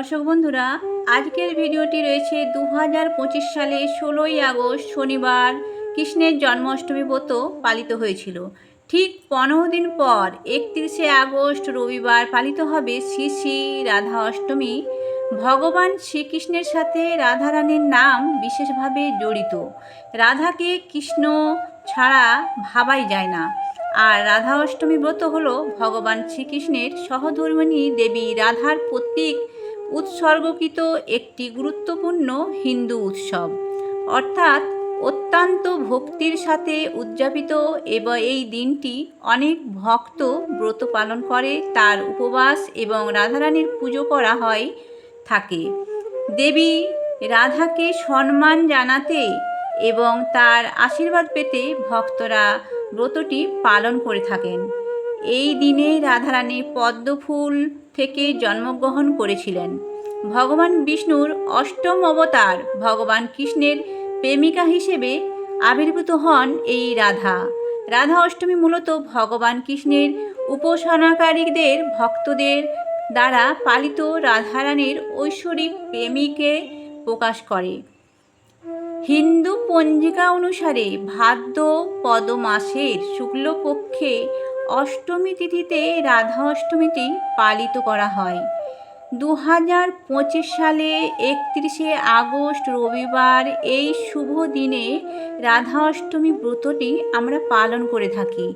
দর্শক বন্ধুরা, আজকের ভিডিওটি রয়েছে দু হাজার পঁচিশ সালে ষোলোই আগস্ট শনিবার কৃষ্ণের জন্মাষ্টমী ব্রত পালিত হয়েছিল। ঠিক পনেরো দিন পর, একত্রিশে আগস্ট রবিবার পালিত হবে শ্রী শ্রী রাধা অষ্টমী। ভগবান শ্রীকৃষ্ণের সাথে রাধারানীর নাম বিশেষভাবে জড়িত। রাধাকে কৃষ্ণ ছাড়া ভাবাই যায় না। আর রাধা অষ্টমী ব্রত হল ভগবান শ্রীকৃষ্ণের সহধর্মিণী দেবী রাধার প্রতীক উৎসর্গকৃত একটি গুরুত্বপূর্ণ হিন্দু উৎসব। অর্থাৎ অত্যন্ত ভক্তির সাথে উদযাপিত এবং এই দিনটি অনেক ভক্ত ব্রত পালন করে, তার উপবাস এবং রাধারানীর পুজো করা হয়, থাকে। দেবী রাধাকে সম্মান জানাতে এবং তার আশীর্বাদ পেতে ভক্তরা ব্রতটি পালন করে থাকেন। এই দিনে রাধারানী পদ্মফুল থেকে জন্মগ্রহণ করেছিলেন। ভগবান বিষ্ণুর অষ্টম অবতার ভগবান কৃষ্ণের প্রেমিকা হিসেবে আবির্ভূত হন এই রাধা। রাধা অষ্টমী মূলত ভগবান কৃষ্ণের উপাসনাকারীদের ভক্তদের দ্বারা পালিত রাধারানীর ঐশ্বরিক প্রেমিকে প্রকাশ করে। হিন্দু পঞ্জিকা অনুসারে ভাদ্র পদ মাসের শুক্লপক্ষে অষ্টমী তিথিতে রাধা অষ্টমীটি পালিত করা হয়। দু হাজার পঁচিশ সালে একত্রিশে আগস্ট রবিবার এই শুভ দিনে রাধা অষ্টমী ব্রতটি আমরা পালন করে থাকি।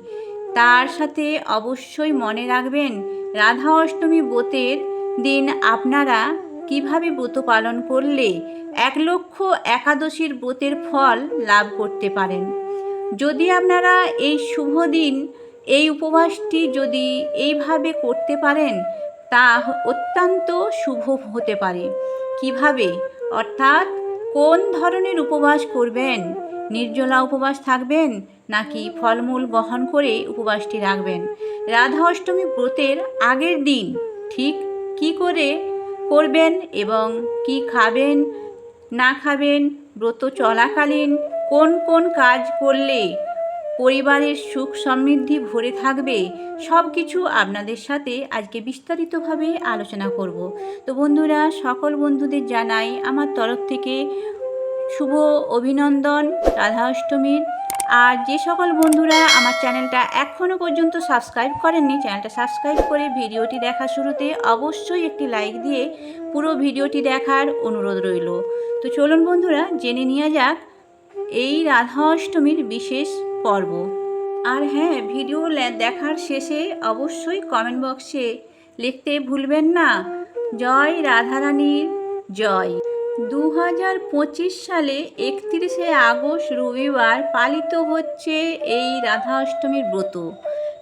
তার সাথে অবশ্যই মনে রাখবেন, রাধা অষ্টমী ব্রতের দিন আপনারা কীভাবে ব্রত পালন করলে এক লক্ষ একাদশীর ব্রতের ফল লাভ করতে পারেন। যদি আপনারা এই শুভ দিন এই উপবাসটি যদি এইভাবে করতে পারেন, তা অত্যন্ত শুভ হতে পারে। কীভাবে? অর্থাৎ, কোন ধরনের উপবাস করবেন? নির্জলা উপবাস থাকবেন, নাকি ফলমূল গ্রহণ করে উপবাসটি রাখবেন? রাধা অষ্টমী ব্রতের আগের দিন ঠিক কি করে করবেন এবং কি খাবেন, না খাবেন, ব্রত চলাকালীন কোন কোন কাজ করলে পরিবারের সুখ সমৃদ্ধি ভরে থাকবে সব কিছু আপনাদের সাথে আজকে বিস্তারিতভাবে আলোচনা করব। তো বন্ধুরা, সকল বন্ধুদের জানাই আমার তরফ থেকে শুভ অভিনন্দন রাধা অষ্টমীর আর যে সকল বন্ধুরা আমার চ্যানেলটা এখনও পর্যন্ত সাবস্ক্রাইব করেননি, চ্যানেলটা সাবস্ক্রাইব করে ভিডিওটি দেখা শুরুতে অবশ্যই একটি লাইক দিয়ে পুরো ভিডিওটি দেখার অনুরোধ রইল। তো চলুন বন্ধুরা, জেনে নেওয়া যাক এই রাধা অষ্টমীর বিশেষ পর্ব। আর হ্যাঁ ভিডিও দেখার শেষে অবশ্যই কমেন্ট বক্সে লিখতে ভুলবেন না। জয় রাধারানীর জয়। দু হাজার পঁচিশ সালে একত্রিশে আগস্ট রবিবার পালিত হচ্ছে এই রাধা অষ্টমীর ব্রত।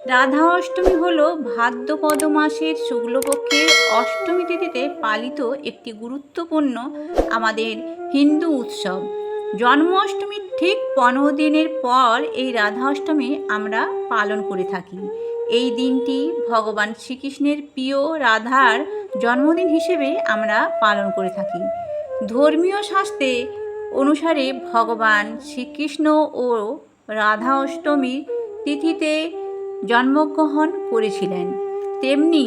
রাধা অষ্টমী হল ভাদ্রপদ মাসের শুক্লপক্ষের অষ্টমী তিথিতে পালিত একটি গুরুত্বপূর্ণ আমাদের হিন্দু উৎসব। জন্মাষ্টমীর ঠিক পনেরো দিনের পর এই রাধা অষ্টমী আমরা পালন করে থাকি। এই দিনটি ভগবান শ্রীকৃষ্ণের প্রিয় রাধার জন্মদিন হিসেবে আমরা পালন করে থাকি। ধর্মীয় শাস্ত্রে অনুসারে ভগবান শ্রীকৃষ্ণ ও রাধা অষ্টমী তিথিতে জন্মগ্রহণ করেছিলেন। তেমনি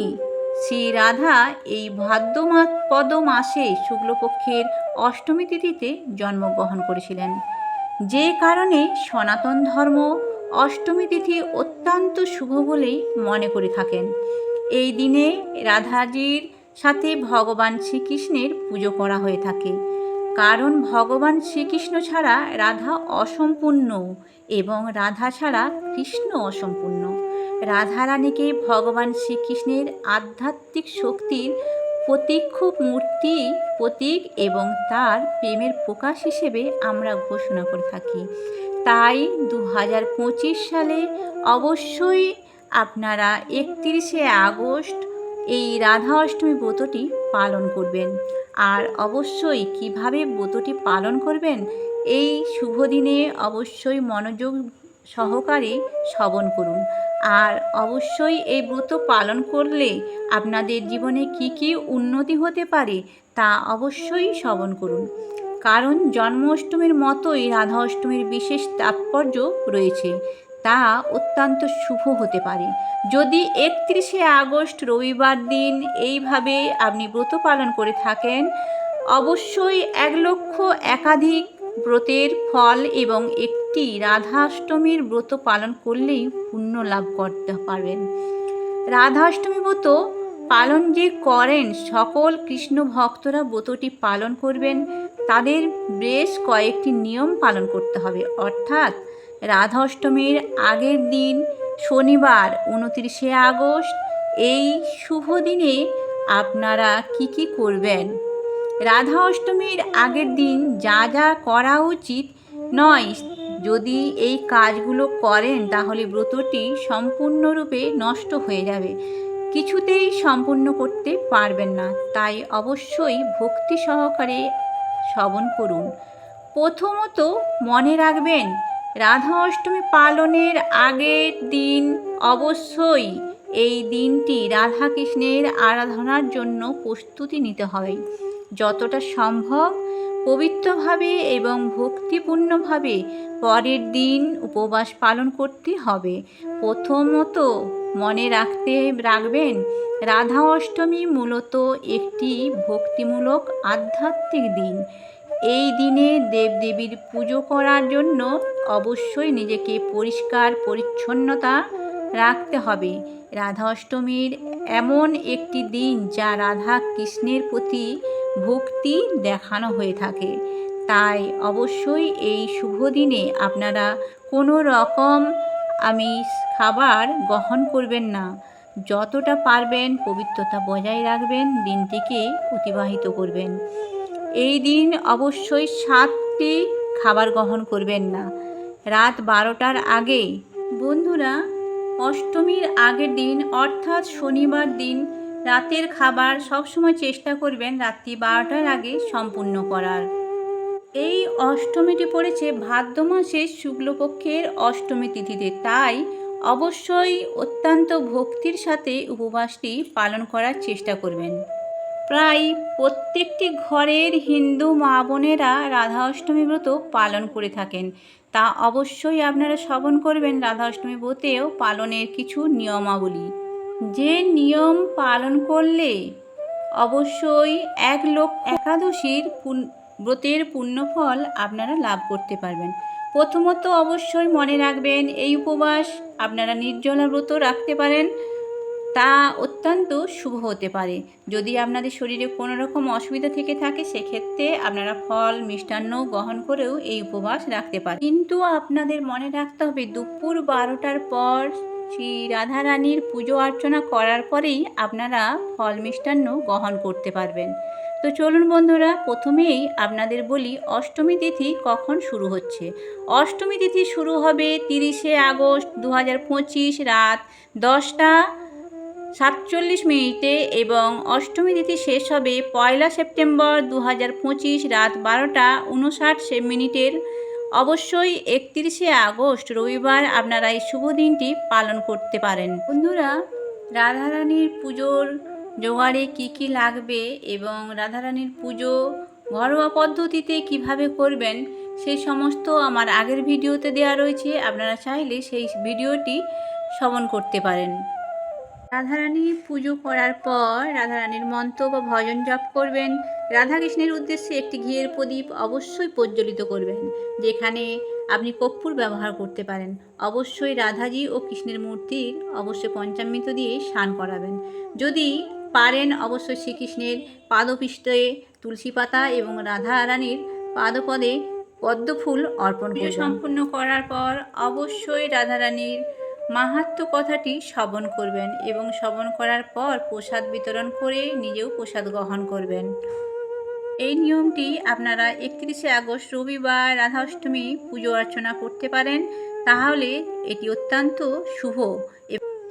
শ্রী রাধা এই ভাদ্র পদ মাসে শুক্লপক্ষের অষ্টমী তিথিতে জন্মগ্রহণ করেছিলেন। যে কারণে সনাতন ধর্ম অষ্টমী তিথি অত্যন্ত শুভ বলেই মনে করে থাকেন। এই দিনে রাধাজির সাথে ভগবান শ্রীকৃষ্ণের পুজো করা হয়ে থাকে। কারণ ভগবান শ্রীকৃষ্ণ ছাড়া রাধা অসম্পূর্ণ এবং রাধা ছাড়া কৃষ্ণ অসম্পূর্ণ। রাধারানীকে ভগবান শ্রীকৃষ্ণের আধ্যাত্মিক শক্তির প্রতীক্ষ মূর্তি, প্রতীক এবং তার প্রেমের প্রকাশ হিসেবে আমরা ঘোষণা করে থাকি। তাই দু হাজার পঁচিশ সালে অবশ্যই আপনারা একত্রিশে আগস্ট এই রাধা অষ্টমী ব্রতটি পালন করবেন। আর অবশ্যই কীভাবে ব্রতটি পালন করবেন, এই শুভ দিনে অবশ্যই মনোযোগ সহকারে শ্রবণ করুন। আর অবশ্যই এই ব্রত পালন করলে আপনাদের জীবনে কি কি উন্নতি হতে পারে তা অবশ্যই শ্রবণ করুন। কারণ জন্মাষ্টমীর মতোই রাধা অষ্টমীর বিশেষ তাৎপর্য রয়েছে। তা অত্যন্ত শুভ হতে পারে। যদি একত্রিশে আগস্ট রবিবার দিন এইভাবে আপনি ব্রত পালন করে থাকেন, অবশ্যই এক লক্ষ একাধিক ব্রতের ফল এবং একটি রাধাষ্টমীর ব্রত পালন করলেই পুণ্য লাভ করতে পারবেন। রাধাষ্টমী ব্রত পালন যে করেন, সকল কৃষ্ণ ভক্তরা ব্রতটি পালন করবেন। তাদের বেশ কয়েকটি নিয়ম পালন করতে হবে। অর্থাৎ রাধা অষ্টমীর আগের দিন শনিবার উনতিরিশে আগস্ট, এই শুভ দিনে আপনারা কি কি করবেন? রাধা অষ্টমীর আগের দিন যা যা করা উচিত নয়। যদি এই কাজগুলো করেন, তাহলে ব্রতটি সম্পূর্ণরূপে নষ্ট হয়ে যাবে। কিছুতেই সম্পূর্ণ করতে পারবেন না। তাই অবশ্যই ভক্তি সহকারে শ্রবণ করুন। প্রথমত মনে রাখবেন, রাধা অষ্টমী পালনের আগের দিন অবশ্যই এই দিনটি রাধাকৃষ্ণের আরাধনার জন্য প্রস্তুতি নিতে হবে। যতটা সম্ভব পবিত্রভাবে এবং ভক্তিপূর্ণভাবে পরের দিন উপবাস পালন করতে হবে। প্রথমত মনে রাখতে রাখবেন, রাধা অষ্টমী মূলত একটি ভক্তিমূলক আধ্যাত্মিক দিন। এই দিনে দেবদেবীর পুজো করার জন্য অবশ্যই নিজেকে পরিষ্কার পরিচ্ছন্নতা রাখতে হবে। রাধা অষ্টমীর এমন একটি দিন যা রাধা কৃষ্ণের প্রতি ভক্তি দেখানো হয়ে থাকে। তাই অবশ্যই এই শুভ দিনে আপনারা কোনো রকম আমিষ খাবার গ্রহণ করবেন না। যতটা পারবেন পবিত্রতা বজায় রাখবেন, দিনটিকে অতিবাহিত করবেন। এই দিন অবশ্যই সাতটি খাবার গ্রহণ করবেন না। রাত বারোটার আগে বন্ধুরা অষ্টমীর আগের দিন, অর্থাৎ শনিবার দিন, রাতের খাবার সবসময় চেষ্টা করবেন রাত্রি বারোটার আগে সম্পূর্ণ করার। এই অষ্টমীটি পড়েছে ভাদ্র মাসের শুক্লপক্ষের অষ্টমী তিথিতে। তাই অবশ্যই অত্যন্ত ভক্তির সাথে উপবাসটি পালন করার চেষ্টা করবেন। প্রায় প্রত্যেকটি ঘরের হিন্দু মা বোনেরা রাধা অষ্টমী ব্রত পালন করে থাকেন। তা অবশ্যই আপনারা শ্রবণ করবেন রাধা অষ্টমী ব্রতেও পালনের কিছু নিয়মাবলী। যে নিয়ম পালন করলে অবশ্যই এক লোক একাদশীর ব্রতের পুণ্যফল আপনারা লাভ করতে পারবেন। প্রথমত অবশ্যই মনে রাখবেন এই উপবাস আপনারা নির্জলা ব্রত রাখতে পারেন। তা অত্যন্ত শুভ হতে পারে। যদি আপনাদের শরীরে কোনো রকম অসুবিধা থেকে থাকে, সেক্ষেত্রে আপনারা ফল, মিষ্টান্ন গ্রহণ করেও এই উপবাস রাখতে পারেন। কিন্তু আপনাদের মনে রাখতে হবে, দুপুর বারোটার পর শ্রী রাধারানীর পুজো অর্চনা করার পরেই আপনারা ফল, মিষ্টান্ন গ্রহণ করতে পারবেন। তো চলুন বন্ধুরা, প্রথমেই আপনাদের বলি, অষ্টমী তিথি কখন শুরু হচ্ছে? অষ্টমী তিথি শুরু হবে তিরিশে আগস্ট দু হাজার পঁচিশ রাত দশটা সাতচল্লিশ মিনিটে এবং অষ্টমী তিথি শেষ হবে পয়লা সেপ্টেম্বর দু হাজার পঁচিশ রাত বারোটা উনষাট মিনিটের। অবশ্যই একত্রিশে আগস্ট রবিবার আপনারা এই শুভ দিনটি পালন করতে পারেন। বন্ধুরা, রাধারানীর পুজোর জোগাড়ে কি কি লাগবে এবং রাধারানীর পুজো ঘরোয়া পদ্ধতিতে কীভাবে করবেন সেই সমস্ত আমার আগের ভিডিওতে দেওয়া রয়েছে। আপনারা চাইলে সেই ভিডিওটি শ্রবণ করতে পারেন। রাধারানী পুজো করার পর রাধারানীর মন্ত্র বা ভজন জপ করবেন। রাধাকৃষ্ণের উদ্দেশ্যে একটি ঘিয়ের প্রদীপ অবশ্যই প্রজ্বলিত করবেন যেখানে আপনি কর্পূর ব্যবহার করতে পারেন। অবশ্যই রাধাজি ও কৃষ্ণের মূর্তির অবশ্যই পঞ্চামৃত দিয়ে স্নান করাবেন। যদি পারেন অবশ্যই শ্রীকৃষ্ণের পাদপৃষ্ঠে তুলসী পাতা এবং রাধা রানীর পাদপদে পদ্মফুল অর্পণ সম্পূর্ণ করার পর অবশ্যই রাধারানীর মাহাত্ম্য কথাটি শ্রবণ করবেন এবং শ্রবণ করার পর প্রসাদ বিতরণ করে নিজেও প্রসাদ গ্রহণ করবেন। এই নিয়মটি আপনারা একত্রিশে আগস্ট রবিবার রাধা অষ্টমী পুজো অর্চনা করতে পারেন, তাহলে এটি অত্যন্ত শুভ।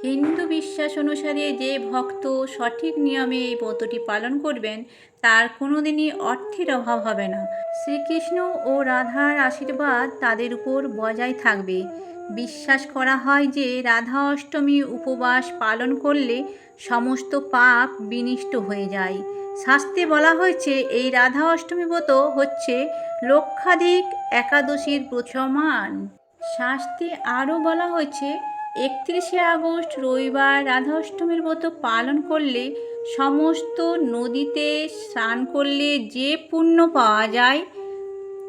হিন্দু বিশ্বাস অনুসারে যে ভক্ত সঠিক নিয়মে এই ব্রতটি পালন করবেন, তার কোনোদিনই অর্থের অভাব হবে না। শ্রীকৃষ্ণ ও রাধার আশীর্বাদ তাদের উপর বজায় থাকবে। বিশ্বাস করা হয় যে রাধা অষ্টমী উপবাস পালন করলে সমস্ত পাপ বিনিষ্ট হয়ে যায়। শাস্ত্রে বলা হয়েছে, এই রাধা অষ্টমী ব্রত হচ্ছে লক্ষাধিক একাদশীর প্রচমান শাস্তি আরও বলা হয়েছে, একত্রিশে আগস্ট রবিবার রাধা অষ্টমীর ব্রত পালন করলে সমস্ত নদীতে স্নান করলে যে পুণ্য পাওয়া যায়,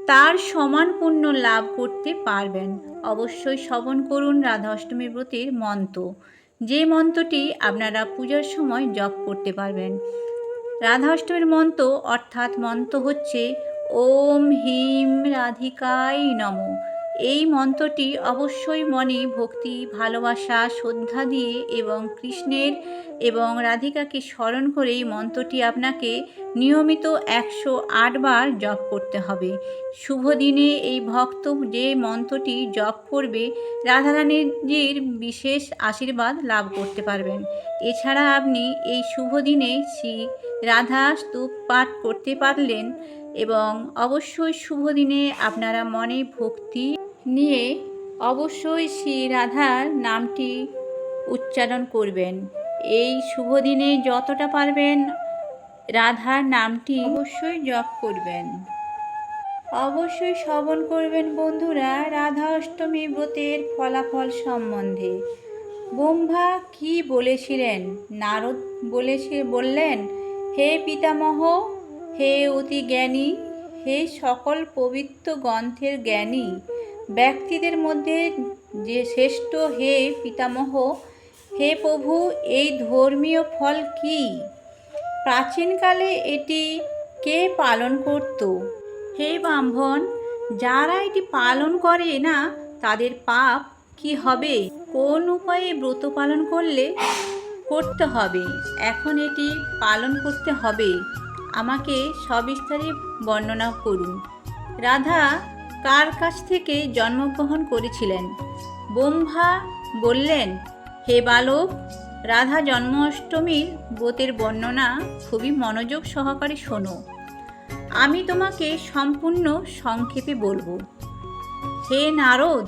তার সমান পুণ্য লাভ করতে পারবেন। অবশ্যই শ্রবণ করুন রাধা অষ্টমী ব্রতের মন্ত্র। যে মন্ত্রটি আপনারা পূজার সময় জপ করতে পারবেন। রাধা অষ্টমীর মন্ত্র অর্থাৎ মন্ত্র হচ্ছে, ওম হিম রাধিকাই নম। এই মন্ত্রটি অবশ্যই মনে, ভক্তি, ভালোবাসা, শ্রদ্ধা দিয়ে এবং কৃষ্ণের এবং রাধিকাকে স্মরণ করে এই মন্ত্রটি আপনাকে নিয়মিত একশো আটবার জপ করতে হবে। শুভ দিনে এই ভক্ত যে মন্ত্রটি জপ করবে, রাধারানীজির বিশেষ আশীর্বাদ লাভ করতে পারবেন। এছাড়া আপনি এই শুভ দিনে শ্রী রাধা স্তূপ পাঠ করতে পারলেন এবং অবশ্যই শুভ দিনে আপনারা মনে ভক্তি নিয়ে অবশ্যই শ্রী রাধার নামটি উচ্চারণ করবেন। এই শুভ দিনে যতটা পারবেন রাধার নামটি অবশ্যই জপ করবেন। অবশ্যই শ্রবণ করবেন বন্ধুরা রাধা অষ্টমী ব্রতের ফলাফল সম্বন্ধে। ব্রহ্মা কি বলেছিলেন? নারদ বলেছে, বললেন, হে পিতামহ হে অতি জ্ঞানী হে সকল পবিত্র গ্রন্থের জ্ঞানী, ব্যক্তিদের মধ্যে যে শ্রেষ্ঠ হে পিতামহ, হে প্রভু, এই ধর্মীয় ফল কি? প্রাচীনকালে এটি কে পালন করত? হে ব্রাহ্মণ, যারা এটি পালন করে না, তাদের পাপ কি হবে? কোন উপায়ে ব্রত পালন করলে করতে হবে? এখন এটি পালন করতে হবে। আমাকে সবিস্তারে বর্ণনা করুন। রাধা কার কাছ থেকে জন্মগ্রহণ করেছিলেন? ব্রহ্মা বললেন, হে বালক, রাধা জন্মাষ্টমীর ব্রতের বর্ণনা খুবই মনোযোগ সহকারে শোনো। আমি তোমাকে সম্পূর্ণ সংক্ষেপে বলব। হে নারদ,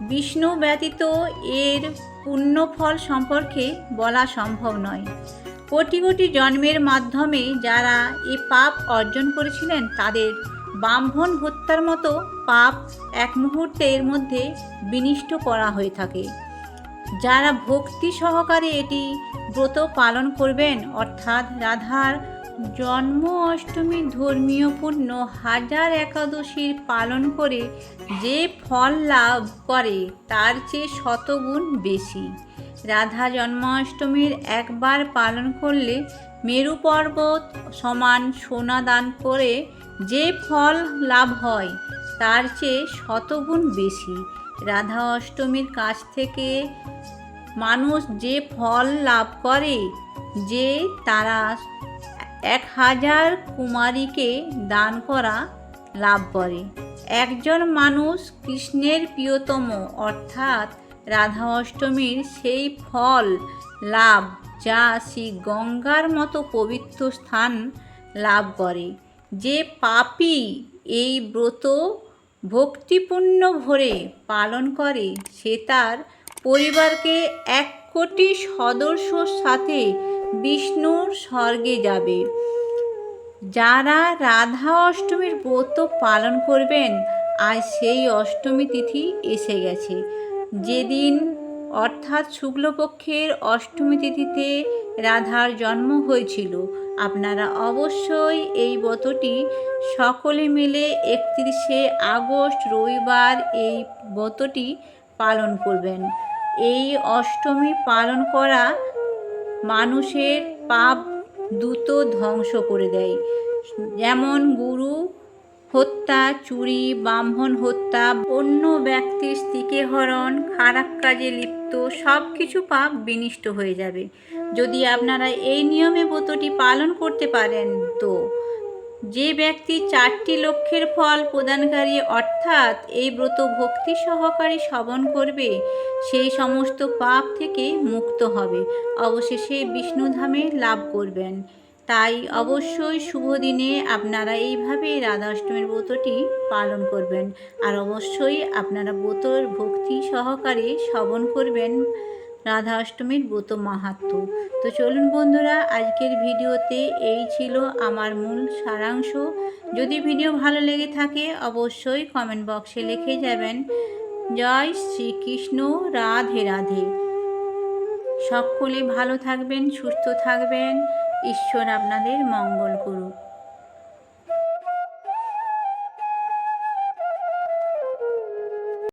বিষ্ণু ব্যতীত এর পুণ্যফল সম্পর্কে বলা সম্ভব নয়। কোটি কোটি জন্মের মাধ্যমে যারা এ পাপ অর্জন করেছিলেন, তাদের ব্রাহ্মণ হত্যার মতো পাপ এক মুহূর্তের মধ্যে বিনিষ্ট করা হয়ে থাকে। যারা ভক্তি সহকারে এটি ব্রত পালন করবেন, অর্থাৎ রাধার জন্ম অষ্টমী ধর্মীয় পুণ্য হাজার একাদশীর পালন করে যে ফল লাভ করে, তার চেয়ে শতগুণ বেশি। রাধা জন্মাষ্টমীর একবার পালন করলে মেরু পর্বত সমান সোনা দান করে যে ফল লাভ হয়, তার চেয়ে শতগুণ বেশি। রাধা অষ্টমীর কাছ থেকে মানুষ যে ফল লাভ করে, যে তারা এক হাজার কুমারীকে দান করা লাভ করে। একজন মানুষ কৃষ্ণের প্রিয়তম, অর্থাৎ রাধা অষ্টমীর সেই ফল, লাভ, যা শ্রী গঙ্গার মতো পবিত্র স্থান লাভ করে। যে পাপী এই ব্রত ভক্তিপূর্ণ ভরে পালন করে, সে তার পরিবারকে এক কোটি সদস্যর সাথে বিষ্ণুর স্বর্গে যাবে। যারা রাধা অষ্টমীর ব্রত পালন করবেন, আজ সেই অষ্টমী তিথি এসে গেছে। যেদিন, অর্থাৎ শুক্লপক্ষের অষ্টমী তিথিতে রাধার জন্ম হয়েছিল, আপনারা অবশ্যই এই ব্রতটি সকলে মিলে একত্রিশে আগস্ট রবিবার এই ব্রতটি পালন করবেন। এই অষ্টমী পালন করা মানুষের পাপ দ্রুত ধ্বংস করে দেয়। যেমন গুরু হত্যা, চুরি, ব্রাহ্মণ হত্যা, অন্য ব্যক্তির স্ত্রীকে হরণ, খারাপ কাজে লিপ্ত সব কিছু পাপ বিনিষ্ট হয়ে যাবে। যদি আপনারা এই নিয়মে ব্রতটি পালন করতে পারেন, তো যে ব্যক্তি চারটি লক্ষ্যের ফল প্রদানকারী অর্থাৎ এই ব্রত ভক্তি সহকারে শ্রবণ করবে, সেই সমস্ত পাপ থেকে মুক্ত হবে। অবশেষে বিষ্ণুধামে লাভ করবেন। তাই অবশ্যই শুভ দিনে আপনারা এইভাবে রাধা অষ্টমীর ব্রতটি পালন করবেন। আর অবশ্যই আপনারা ব্রতর ভক্তি সহকারে শ্রবণ করবেন রাধা অষ্টমীর ব্রত মাহাত্ম। তো চলুন বন্ধুরা, আজকের ভিডিওতে এই ছিল আমার মূল সারাংশ। যদি ভিডিও ভালো লেগে থাকে, অবশ্যই কমেন্ট বক্সে লিখে যাবেন, জয় শ্রীকৃষ্ণ, রাধে রাধে। সকলে ভালো থাকবেন, সুস্থ থাকবেন। ঈশ্বর আপনাদের মঙ্গল করুক।